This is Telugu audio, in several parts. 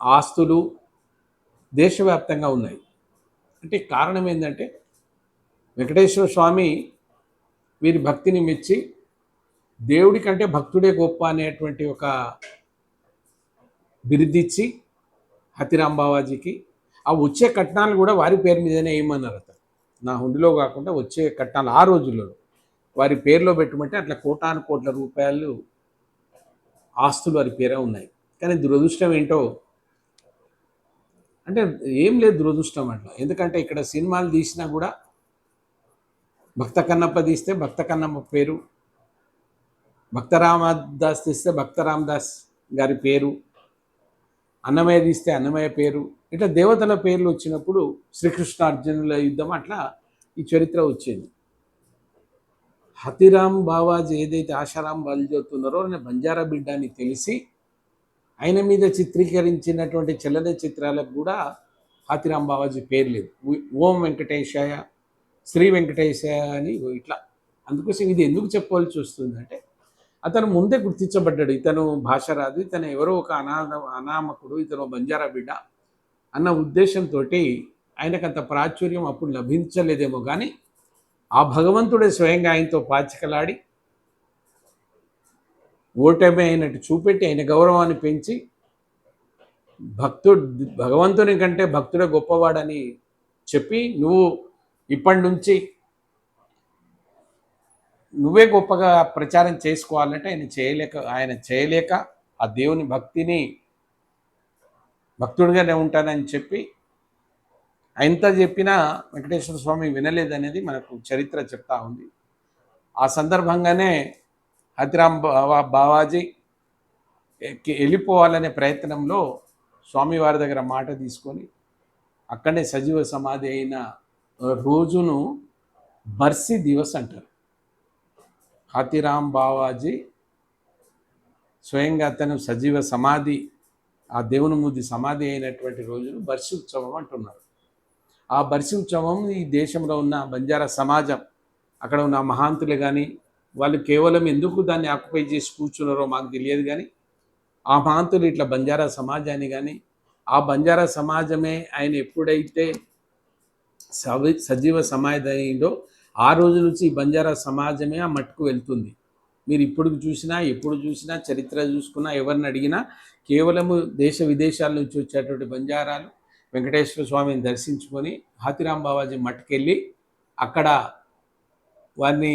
ఆస్తులు దేశవ్యాప్తంగా ఉన్నాయి. అంటే కారణం ఏంటంటే వెంకటేశ్వర స్వామి వీరి భక్తిని మెచ్చి దేవుడి కంటే భక్తుడే గొప్ప అనేటువంటి ఒక బిరుదిచ్చి హతిరాం బావాజీకి ఆ వచ్చే కట్నాలు కూడా వారి పేరు మీదనే వేయమన్నారు అతను. నా హుండిలో కాకుండా వచ్చే కట్నాలు ఆ రోజుల్లో వారి పేరులో పెట్టమంటే అట్లా కోటాను కోట్ల రూపాయలు ఆస్తులు వారి పేరే ఉన్నాయి. కానీ దురదృష్టం ఏంటో అంటే ఏం లేదు దురదృష్టం అట్లా. ఎందుకంటే ఇక్కడ సినిమాలు తీసినా కూడా భక్త కన్నప్ప తీస్తే భక్త కన్నప్ప పేరు భక్తరామదాస్ తీస్తే భక్తరామదాస్ గారి పేరు అన్నమయ్య తీస్తే అన్నమయ్య పేరు ఇట్లా దేవతల పేర్లు వచ్చినప్పుడు శ్రీకృష్ణ అర్జునుల యుద్ధం అట్లా ఈ చరిత్ర వచ్చింది. హతిరామ్ బావాజీ ఏదైతే ఆశారాం బలిజోతున్నారో నేను బంజారా బిడ్డ అని తెలిసి ఆయన మీద చిత్రీకరించినటువంటి చలనచిత్రాలకు కూడా హాతిరామ్ బావాజీ పేరు లేదు. ఓం వెంకటేశాయ శ్రీ వెంకటేశాయ అని ఇట్లా. అందుకోసం ఇది ఎందుకు చెప్పవలసి వస్తుందంటే అతను ముందే గుర్తించబడ్డాడు. ఇతను భాష రాదు ఇతను ఎవరో ఒక అనాథ అనామకుడు ఇతను బంజారా బిడ్డ అన్న ఉద్దేశంతో ఆయనకు అంత ప్రాచుర్యం అప్పుడు లభించలేదేమో. కానీ ఆ భగవంతుడే స్వయంగా ఆయనతో పాచికలాడి ఓటమి అయినట్టు చూపెట్టి ఆయన గౌరవాన్ని పెంచి భక్తుడు భగవంతుని కంటే భక్తుడే గొప్పవాడని చెప్పి నువ్వు ఇప్పటి నుంచి నువ్వే గొప్పగా ప్రచారం చేసుకోవాలంటే ఆయన చేయలేక ఆయన చేయలేక ఆ దేవుని భక్తిని భక్తుడిగానే ఉంటానని చెప్పి ఎంత చెప్పినా వెంకటేశ్వర స్వామి వినలేదనేది మనకు చరిత్ర చెప్తా ఉంది. ఆ సందర్భంగానే హతిరామ్ బావా బావాజీ వెళ్ళిపోవాలనే ప్రయత్నంలో స్వామివారి దగ్గర మాట తీసుకొని అక్కడే సజీవ సమాధి అయిన రోజును బర్సి దివస్ అంటారు. హాతిరామ్ బావాజీ స్వయంగా అతను సజీవ సమాధి ఆ దేవుని ముద్ది సమాధి అయినటువంటి రోజును బర్సి ఉత్సవం అంటున్నారు. ఆ బర్సి ఉత్సవం ఈ దేశంలో ఉన్న బంజారా సమాజం అక్కడ ఉన్న మహాంతులు కానీ వాళ్ళు కేవలం ఎందుకు దాన్ని ఆక్యుపై చేసి కూర్చున్నారో మాకు తెలియదు కానీ ఆ ప్రాంతులు ఇట్లా బంజారా సమాజాన్ని కానీ ఆ బంజారా సమాజమే ఆయన ఎప్పుడైతే సవి సజీవ సమాధి అయిందో ఆ రోజు నుంచి ఈ బంజారా సమాజమే ఆ మట్టుకు వెళ్తుంది. మీరు ఇప్పుడు చూసినా ఎప్పుడు చూసినా చరిత్ర చూసుకున్నా ఎవరిని అడిగినా కేవలము దేశ విదేశాల నుంచి వచ్చేటువంటి బంజారాలు వెంకటేశ్వర స్వామిని దర్శించుకొని హాతిరాం బావాజీ మట్టుకెళ్ళి అక్కడ వారిని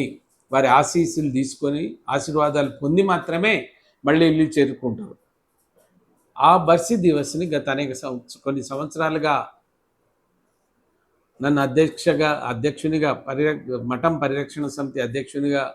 వారి ఆశీస్సులు తీసుకొని ఆశీర్వాదాలు పొంది మాత్రమే మళ్ళీ ఇల్లు చేరుకుంటారు. ఆ బర్సి దివస్ని గత అనేక కొన్ని సంవత్సరాలుగా నన్ను అధ్యక్షగా అధ్యక్షునిగా పరిర మఠం పరిరక్షణ సమితి అధ్యక్షునిగా